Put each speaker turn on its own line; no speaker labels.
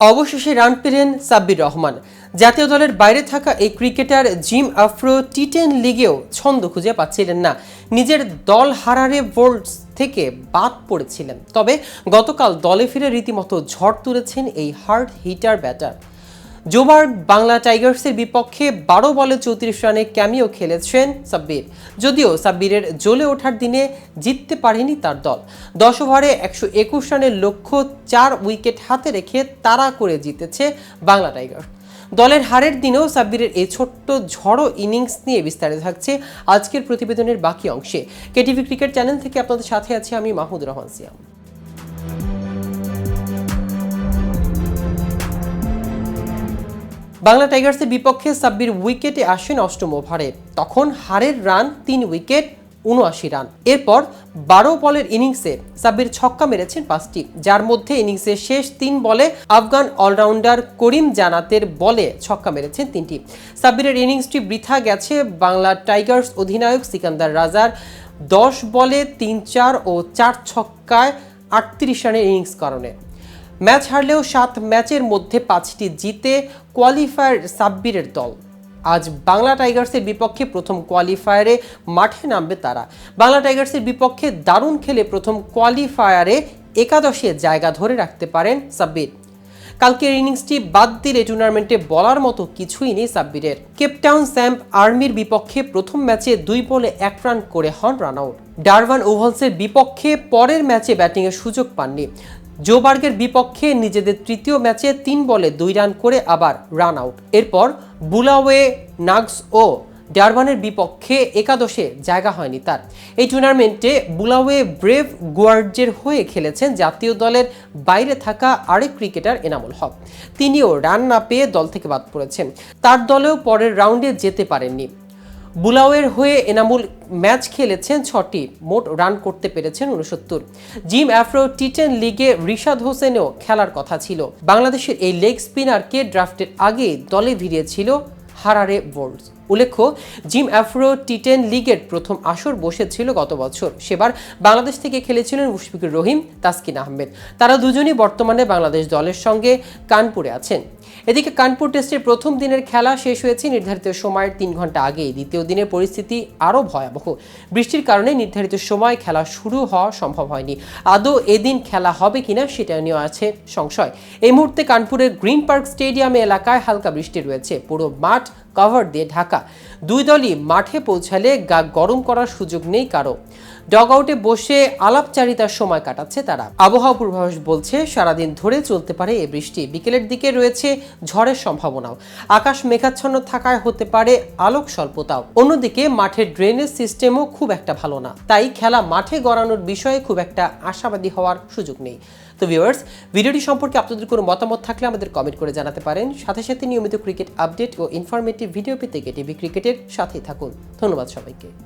অবশেষে রান পেলেন সাব্বির রহমান। জাতীয় দলের বাইরে থাকা এই cricketer Zim Afro T ten লিগেও ছন্দ খুঁজে পাচ্ছিলেন না। নিজের দল হারারে বোল্ডস থেকে বাদ পড়েছিলেন। তবে গতকাল দলে ফিরে রীতিমতো ঝড় তুলেছেন এই hard hitter batter. Joburg Bangla টাইগার্সের বিপক্ষে বারো বলে চৌত্রিশ রানে ক্যামিও খেলেছেন সাব্বির। যদিও সাব্বিরের জ্বলে ওঠার দিনে জিততে পারেনি তার দল। দশ ওভারে একশো একুশ রানের লক্ষ্য চার উইকেট হাতে রেখে তাড়া করে জিতেছে বাংলা টাইগার দলের হারের দিনেও সাব্বিরের এই ছোট্ট ঝড়ো ইনিংস নিয়ে বিস্তারিত থাকছে আজকের প্রতিবেদনের বাকি অংশে। কেটিভি ক্রিকেট চ্যানেল থেকে আপনাদের সাথে আছি আমি মাহমুদ রহমান সিয়াম। বাংলা টাইগার্সের বিপক্ষে সাব্বির উইকেটে আসেন অষ্টম ওভারে। তখন হারের রান তিন উইকেট, উনআশি রান। এরপর বারো বলের ইনিংসে সাব্বির ছক্কা মেরেছেন পাঁচটি। যার মধ্যে ইনিংসের শেষ তিন বলে আফগান অলরাউন্ডার করিম জানাতের বলে ছক্কা মেরেছেন তিনটি। সাব্বিরের ইনিংসটি বৃথা গেছে বাংলা টাইগার্স অধিনায়ক সিকান্দার রাজার। দশ বলে তিন চার ও চার ছক্কায় আটত্রিশ রানের ইনিংস কারণে। ম্যাচ হারলেও সাত ম্যাচের মধ্যে পাঁচটি জিতে কোয়ালিফায়ার সাব্বিরের দল। আজ বাংলা টাইগার্সের বিপক্ষে প্রথম কোয়ালিফায়ারে মাঠে নামবে তারা। বাংলা টাইগার্সের বিপক্ষে দারুণ খেলে প্রথম কোয়ালিফায়ারে একাদশে জায়গা ধরে রাখতে পারেন সাব্বির। কালকের ইনিংসটি বাদ দিলে টুর্নামেন্টে বলার মতো কিছুই নেই সাব্বিরের। কেপটাউন স্যাম্প আর্মির বিপক্ষে প্রথম ম্যাচে দুই বলে এক রান করে হন রান আউট ডারভান ওভালসের বিপক্ষে পরের ম্যাচে ব্যাটিংয়ের সুযোগ পাননি। জোবার্গের বিপক্ষে নিজেদের তৃতীয় ম্যাচে তিন বলে দুই রান করে আবার রান আউট। এরপর বুলাওয়ে, নাগস ও ডারবানের বিপক্ষে একাদশে জায়গা হয়নি তার। এই টুর্নামেন্টে বুলাওয়ে ব্রেভ গুয়ার্জের হয়ে খেলেছেন জাতীয় দলের বাইরে থাকা আরেক ক্রিকেটার এনামুল হক। তিনিও রান না পেয়ে দল থেকে বাদ পড়েছেন। তার দলেও পরের রাউন্ডে যেতে পারেননি। বুলাওয়ের হয়ে এনামুল ম্যাচ খেলেছেন ছটি, মোট রান করতে পেরেছেন উনসত্তর জিম অ্যাফ্রো টি টেন লিগে রিশাদ হোসেনও খেলার কথা ছিল। বাংলাদেশের এই লেগ স্পিনারকে ড্রাফটের আগে দলে ভিড়িয়েছিল হারারে বোল্ডস উল্লেখ্য, জিম অ্যাফ্রো টি টেন লিগের প্রথম আসর বসেছিল গত বছর। সেবার বাংলাদেশ থেকে খেলেছিলেন মুশফিকুর রহিম, তাসকিন আহমেদ। তারা দুজনই বর্তমানে বাংলাদেশ দলের সঙ্গে কানপুরে আছেন। এদিকে কানপুর টেস্টের প্রথম দিনের খেলা শেষ হয়েছে নির্ধারিত সময়ের তিন ঘণ্টা আগে দ্বিতীয় দিনের পরিস্থিতি আরও ভয়াবহ। বৃষ্টির কারণে নির্ধারিত সময় খেলা শুরু হওয়া সম্ভব হয়নি। আদৌ এদিন খেলা হবে কিনা সেটা নিয়ে আছে সংশয়। এই মুহূর্তে কানপুরের গ্রিন পার্ক স্টেডিয়ামে এলাকায় হালকা বৃষ্টি রয়েছে। পুরো মাঠ কভার দিয়ে ঢাকা। দুই দলই মাঠে পৌঁছালে গা গরম করার সুযোগ নেই কারও। ডগ আউটে বসে আলাপচারিতার সময় কাটাচ্ছে তারা। আবহাওয়া পূর্বাভাস বলছে, সারাদিন ধরে চলতে পারে এই বৃষ্টি। বিকেলের দিকে রয়েছে ঝড়ের সম্ভাবনাও। আকাশ মেঘাচ্ছন্ন থাকায় হতে পারে আলোক স্বল্পতাও। অন্যদিকে মাঠের ড্রেনেজ সিস্টেমও খুব একটা ভালো না। তাই খেলা মাঠে গড়ানোর বিষয়ে খুব একটা আশাবাদী হওয়ার সুযোগ নেই। তো ভিউয়ার্স ভিডিওটি সম্পর্কে আপনাদের কোনো মতামত থাকলে আমাদের কমেন্ট করে জানাতে পারেন। সাথে সাথে নিয়মিত ক্রিকেট আপডেট ও ইনফরমেটিভ ভিডিও পেতে গেটিভি ক্রিকেটের সাথেই থাকুন। ধন্যবাদ সবাইকে।